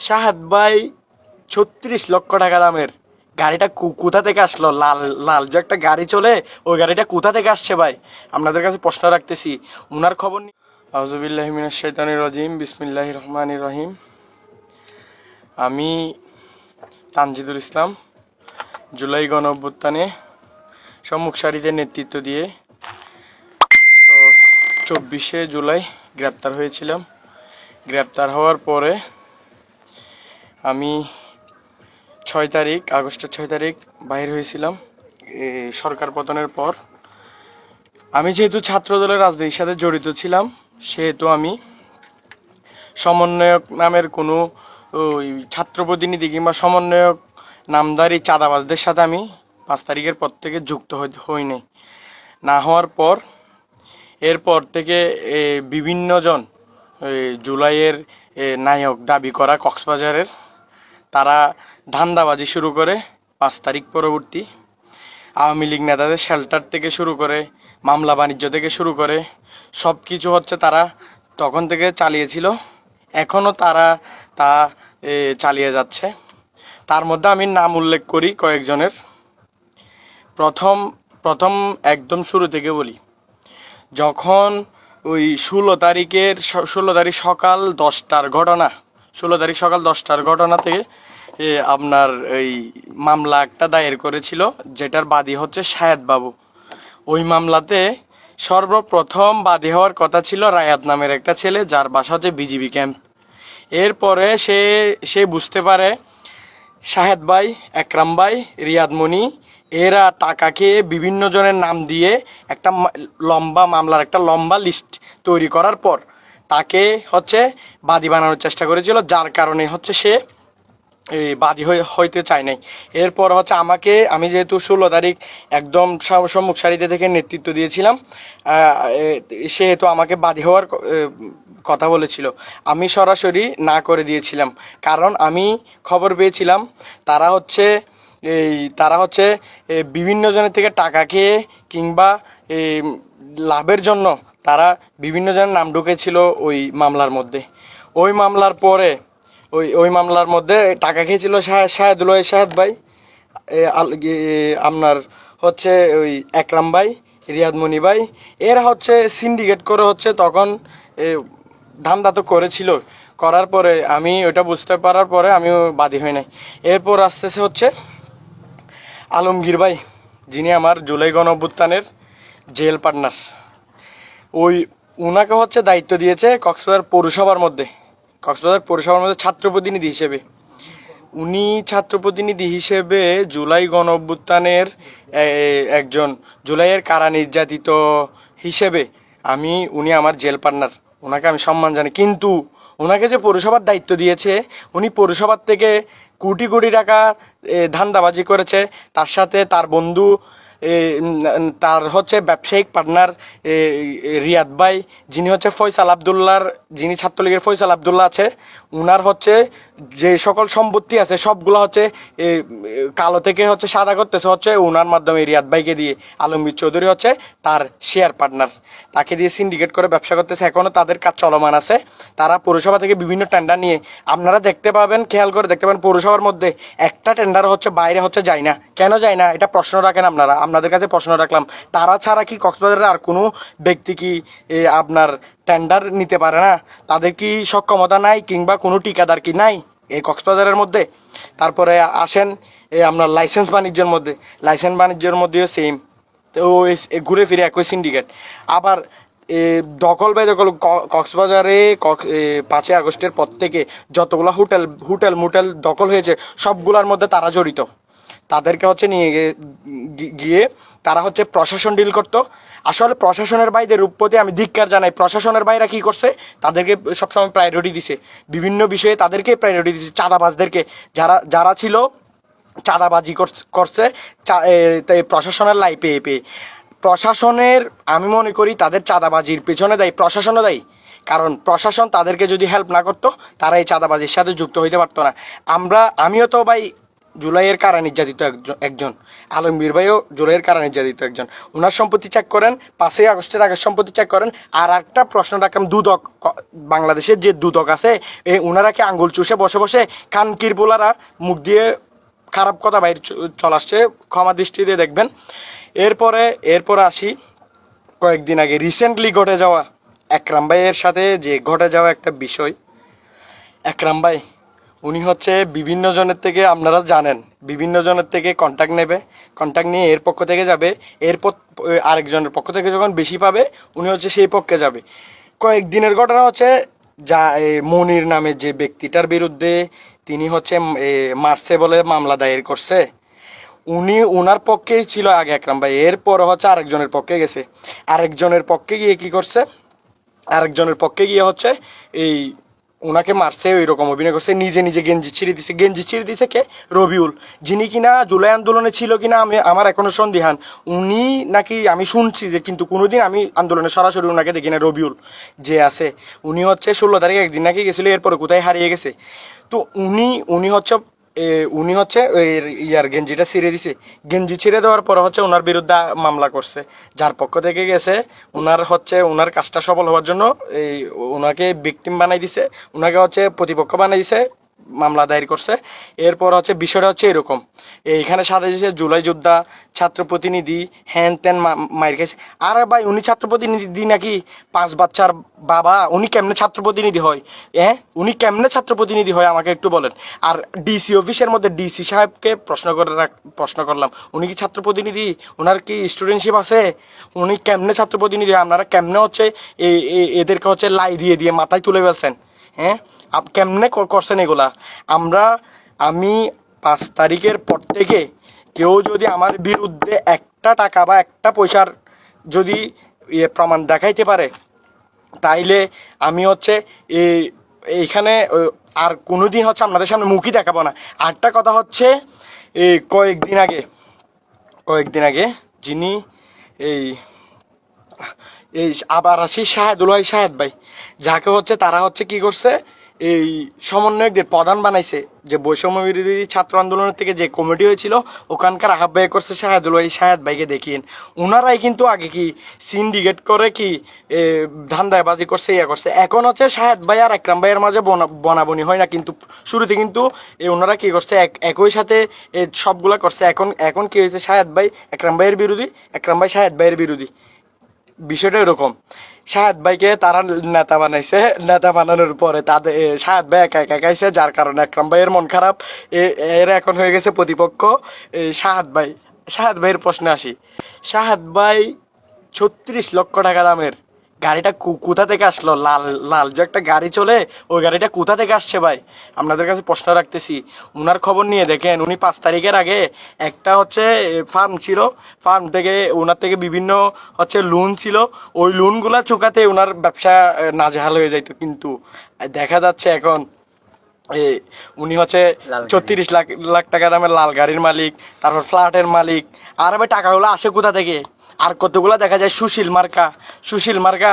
শাহাদ ভাই, ছত্রিশ লক্ষ টাকা দামের। গাড়িটা কোথা থেকে আসলো? লাল লাল যে একটা গাড়ি চলে, ওই গাড়িটা কোথা থেকে আসছে ভাই? আপনাদের কাছে প্রশ্ন রাখতেছি। উনার খবর নি আউজুবিল্লাহ মিনাশ শাইতানির রাজিম, বিসমিল্লাহির রহমানির রহিম। আমি তানজিদুল ইসলাম, জুলাই গণ অভ্যুত্থানে সম্মুখ সারিতে নেতৃত্ব দিয়ে গত চব্বিশে জুলাই গ্রেপ্তার হয়েছিলাম। গ্রেপ্তার হওয়ার পরে আমি ছয় তারিখ, আগস্টের ছয় তারিখ বাইর হয়েছিলাম। সরকার পতনের পর। আমি যেহেতু ছাত্রদলের রাজনীতির সাথে জড়িত ছিলাম, সেহেতু আমি সমন্বয়ক নামের কোনো ওই ছাত্র প্রতিনিধি কিংবা সমন্বয়ক নামদারি চাঁদাবাজদের সাথে আমি পাঁচ তারিখের পর থেকে যুক্ত হই- নাই না হওয়ার পর, এরপর থেকে বিভিন্নজন জুলাইয়ের নায়ক দাবি করা কক্সবাজারের তারা ধান্দাবাজি শুরু করে পাঁচ তারিখ পরবর্তী। আওয়ামী লীগ নেতাদের শেল্টার থেকে শুরু করে, মামলা বাণিজ্য থেকে শুরু করে সব কিছু হচ্ছে তারা তখন থেকে চালিয়েছিল। এখনও তারা তা চালিয়ে যাচ্ছে। তার মধ্যে আমি নাম উল্লেখ করি কয়েকজনের। প্রথম প্রথম একদম শুরু থেকে বলি। যখন ওই ষোলো তারিখের ষোলো তারিখ সকাল দশটার ঘটনা ষোলো তারিখ সকাল দশটার ঘটনা থেকে আপনার এই মামলা একটা দায়ের করেছিল, যেটার বাদী হচ্ছে শাহেদ বাবু। ওই মামলাতে সর্বপ্রথম বাদী হওয়ার কথা ছিল রায়াত নামের একটা ছেলে, যার বাসা হচ্ছে বিজিবি ক্যাম্প। এরপরে সে সে বুঝতে পারে শাহেদ ভাই, একরাম ভাই, রিয়াদ মনি, এরা টাকা খেয়ে বিভিন্ন জনের নাম দিয়ে একটা লম্বা মামলার একটা লম্বা লিস্ট তৈরি করার পর তাকে হচ্ছে বাদী বানানোর চেষ্টা করেছিল, যার কারণে হচ্ছে সে এই বাদী হইতে চায় নাই। এরপর হচ্ছে আমাকে, আমি যেহেতু ষোলো তারিখ একদম সম- সম্মুখ সারিতে থেকে নেতৃত্ব দিয়েছিলাম সেহেতু আমাকে বাদী হওয়ার কথা বলেছিল। আমি সরাসরি না করে দিয়েছিলাম, কারণ আমি খবর পেয়েছিলাম, তারা হচ্ছে এই, তারা হচ্ছে বিভিন্ন জনের থেকে টাকা খেয়ে কিংবা লাভের জন্য তারা বিভিন্ন জনের নাম ঢুকেছিল ওই মামলার মধ্যে। ওই মামলার পরে, ওই ওই মামলার মধ্যে টাকা খেয়েছিল শাহ- শাহেদুল শাহেদ ভাই আপনার হচ্ছে ওই একরাম ভাই, রিয়াদ মনি ভাই, এরা হচ্ছে সিন্ডিকেট করে হচ্ছে তখন ধান্দা তো করেছিল। করার পরে আমি ওটা বুঝতে পারার পরে আমিও বাদী হই নাই। এরপর আসতেছে হচ্ছে আলমগীর ভাই, যিনি আমার জুলাই গণ অভ্যুত্থানের জেল পার্টনার ওই ওনাকে হচ্ছে দায়িত্ব দিয়েছে কক্সবাজার পৌরসভার মধ্যে। কক্সবাজার পৌরসভার মধ্যে ছাত্র প্রতিনিধি হিসেবে। উনি ছাত্র প্রতিনিধি হিসেবে জুলাই গণ অভ্যুত্থানের একজন জুলাইয়ের কারা নির্যাতিত হিসেবে আমি, উনি আমার জেল পার্টনার। ওনাকে আমি সম্মান জানি কিন্তু ওনাকে যে পৌরসভার দায়িত্ব দিয়েছে, উনি পৌরসভার থেকে কোটি কোটি টাকা ধান্দাবাজি করেছে। তার সাথে তার বন্ধু তার হচ্ছে ব্যবসায়িক পার্টনার রিয়াদ ভাই। যিনি হচ্ছে ফয়সাল আবদুল্লার যিনি ছাত্রলীগের ফয়সাল আবদুল্লাহ আছে, উনার হচ্ছে যে সকল সম্পত্তি আছে, সবগুলো হচ্ছে কালো থেকে হচ্ছে সাদা করতেছে, হচ্ছে ওনার মাধ্যমে রিয়াদ ভাইকে দিয়ে আলমগীর চৌধুরী হচ্ছে তার শেয়ার পার্টনার তাকে দিয়ে সিন্ডিকেট করে ব্যবসা করতেছে এখনও তাদের কাজ চলমান আছে। তারা পৌরসভা থেকে বিভিন্ন টেন্ডার নিয়ে, আপনারা দেখতে পাবেন, খেয়াল করে দেখতে পাবেন, পৌরসভার মধ্যে একটা টেন্ডার হচ্ছে, বাইরে হচ্ছে যায় না। কেন যায় না? এটা প্রশ্ন রাখেন আপনারা। আপনাদের কাছে প্রশ্ন রাখলাম, তারা ছাড়া কি কক্সবাজারের আর কোনো ব্যক্তি কি আপনার টেন্ডার নিতে পারে না। তাদের কি সক্ষমতা নাই কিংবা কোনো ঠিকাদার কি নাই? এই কক্সবাজারের মধ্যে। তারপরে আসেন এই আপনার লাইসেন্স বাণিজ্যের মধ্যে। লাইসেন্স বাণিজ্যের মধ্যেও সেম তো ঘুরে ফিরে একই সিন্ডিকেট আবার দখল বে দখল কক্সবাজারে পাঁচই আগস্টের পর থেকে যতগুলো হোটেল হোটেল মোটেল দখল হয়েছে, সবগুলোর মধ্যে তারা জড়িত। তাদেরকে হচ্ছে নিয়ে গিয়ে- তারা হচ্ছে প্রশাসন ডিল করতো। আসলে প্রশাসনের বাইরে রূপপতি আমি ধিক্কার জানাই, প্রশাসনের বাইরে কি করছে? তাদেরকে সবসময় প্রায়োরিটি দিছে। বিভিন্ন বিষয়ে তাদেরকে প্রায়োরিটি দিছে, চাঁদাবাজদেরকে। যারা যারা ছিল, চাঁদাবাজি করছ- প্রশাসনের লাই পেয়ে পেয়ে। প্রশাসনের, আমি মনে করি তাদের চাঁদাবাজির পেছনে দেয়, প্রশাসনও দেয়। কারণ প্রশাসন তাদেরকে যদি হেল্প না করতো, তারা এই চাঁদাবাজির সাথে যুক্ত হইতে পারতো না। আমরা, আমিও তো ভাই জুলাইয়ের কারা নির্যাতিত একজন- আলমগীর ভাইও জুলাইয়ের কারা নির্যাতিত একজন? ওনার সম্পত্তি চেক করেন, পাঁচই আগস্টের আগের সম্পত্তি চেক করেন, আর একটা প্রশ্ন রাখলাম, দুদক বাংলাদেশের যে দুদক আছে এই ওনারা কি আঙ্গুল চুষে বসে বসে খান কিরপুলারা মুখ দিয়ে খারাপ কথা বাইরে চলে আসছে? ক্ষমা দৃষ্টি দিয়ে দেখবেন। এরপরে এরপরে আসি, কয়েকদিন আগে রিসেন্টলি ঘটে যাওয়া একরাম ভাইয়ের সাথে যে ঘটে যাওয়া একটা বিষয়, একরাম ভাই উনি হচ্ছে বিভিন্ন জনের থেকে আপনারা জানেন। বিভিন্ন জনের থেকে কন্ট্যাক্ট নেবে। কন্ট্যাক্ট নিয়ে এর পক্ষ থেকে যাবে। এরপর আরেকজনের পক্ষ থেকে যখন বেশি পাবে, উনি হচ্ছে সেই পক্ষে যাবে। কয়েকদিনের ঘটনা হচ্ছে, যা মনির নামে যে ব্যক্তিটার বিরুদ্ধে তিনি হচ্ছে মারছে বলে মামলা দায়ের করছে। উনি উনার পক্ষেই ছিল আগে একরাম ভাই। এরপর হচ্ছে আরেকজনের পক্ষে গেছে। আরেকজনের পক্ষে গিয়ে কি করছে? আরেকজনের পক্ষে গিয়ে হচ্ছে এই ওনাকে মারছে ওই রকম অভিনয় করছে, নিজে নিজে গেঞ্জি ছিঁড়ে দিছে। গেঞ্জি ছিঁড়ে দিছে কে? রবিউল। যিনি কিনা জুলাই আন্দোলনে ছিল কিনা, আমি, আমার এখনও সন্দেহান। উনি নাকি, আমি শুনছি যে কিন্তু কোনোদিন আমি আন্দোলনে সরাসরি ওনাকে দেখি না রবিউল যে আছে। উনি হচ্ছে ষোলো তারিখে একদিন নাকি গেছিল, এরপরে কোথায় হারিয়ে গেছে? তো উনি উনি হচ্ছে উনি হচ্ছে ওই ইয়ার গেঞ্জিটা ছিঁড়ে দিছে। গেঞ্জি ছিঁড়ে দেওয়ার পর হচ্ছে ওনার বিরুদ্ধে মামলা করছে। যার পক্ষ থেকে গেছে ওনার হচ্ছে ওনার কাজটা সফল হওয়ার জন্য এই ওনাকে ভিকটিম বানাই দিছে ওনাকে হচ্ছে প্রতিপক্ষ বানাই দিছে। মামলা দায়ের করছে। এরপর হচ্ছে বিষয়টা হচ্ছে এরকম। এইখানে সাথে জুলাই যোদ্ধা, ছাত্র প্রতিনিধি, হ্যান ত্যান মা- মাইর খাইছে আরে ভাই, উনি ছাত্র প্রতিনিধি নাকি? পাঁচ বাচ্চার বাবা, উনি কেমনে ছাত্র প্রতিনিধি হয়? হ্যাঁ? উনি কেমনে ছাত্র প্রতিনিধি হয় আমাকে একটু বলেন। আর ডিসি অফিসের মধ্যে ডিসি সাহেবকে প্রশ্ন করে প্রশ্ন করলাম, উনি কি ছাত্র প্রতিনিধি? ওনার কি স্টুডেন্টশিপ আছে? উনি কেমনে ছাত্র প্রতিনিধি আপনারা কেমনে হচ্ছে এদেরকে হচ্ছে লাই দিয়ে দিয়ে মাথায় তুলে ফেলছেন? হ্যাঁ? আপ কেমনে করছেন এগুলা? আমরা, আমি পাঁচ তারিখের পর থেকে কেউ যদি আমার বিরুদ্ধে একটা টাকা বা একটা পয়সার যদি ইয়ে প্রমাণ দেখাইতে পারে, তাইলে আমি হচ্ছে এই এইখানে আর কোনো দিন হচ্ছে আপনাদের সামনে মুখই দেখাবো না। আরেকটা কথা হচ্ছে এই কয়েকদিন আগে কয়েকদিন আগে যিনি এই এই আবার আসি শাহেদুল ভাই শাহেদ ভাই। যাকে হচ্ছে তারা হচ্ছে কি করছে এই সমন্বয়কদের প্রধান বানাইছে। যে বৈষম্য বিরোধী ছাত্র আন্দোলনের থেকে যে কমিটি হয়েছিল ওখানকার আহ্বায়ক করছে শাহেদুল ভাই শাহেদ ভাইকে দেখিয়েন ওনারাই কিন্তু আগে কি সিন্ডিকেট করে কি এ, ধান্দাবাজি করছে ইয়া করছে। এখন হচ্ছে শাহেদ ভাই আর একরাম ভাইয়ের মাঝে বনা- বনাবনি হয় না কিন্তু শুরুতে কিন্তু এই ওনারা কি করছে এক- একই সাথে সবগুলা করছে। এখন এখন কি হয়েছে শাহেদ ভাই একরাম ভাইয়ের বিরোধী একরাম ভাই শাহেদ ভাইয়ের বিরোধী। বিষয়টা এরকম। শাহাদ ভাইকে তারা নেতা বানাইছে, নেতা বানানোর পরে তাদের সাহেব ভাই একা একা খাইছে, যার কারণে একরাম ভাইয়ের মন খারাপ। এর এখন হয়ে গেছে প্রতিপক্ষ। শাহাদ ভাই, শাহাদ ভাইয়ের প্রশ্নে আসি। শাহাদ ভাই ছত্রিশ লক্ষ টাকা দামের গাড়িটা কোথা থেকে আসলো? লাল লাল যে একটা গাড়ি চলে ওই গাড়িটা কোথা থেকে আসছে ভাই? আপনাদের কাছে প্রশ্ন রাখতেছি। উনার খবর নিয়ে দেখেন উনি পাঁচ তারিখের আগে একটা হচ্ছে ফার্ম ছিল। ফার্ম থেকে ওনার থেকে বিভিন্ন হচ্ছে লোন ছিল। ওই লোনগুলা চুকাতে ওনার ব্যবসা নাজেহাল হয়ে যাইতো কিন্তু। দেখা যাচ্ছে এখন উনি হচ্ছে ছত্রিশ লাখ লাখ টাকা দামের লাল গাড়ির মালিক তারপর ফ্ল্যাটের মালিক। আর ভাই টাকাগুলো আসে কোথা থেকে? আর কতগুলা দেখা যায়? সুশীল মার্কা। সুশীল মার্কা।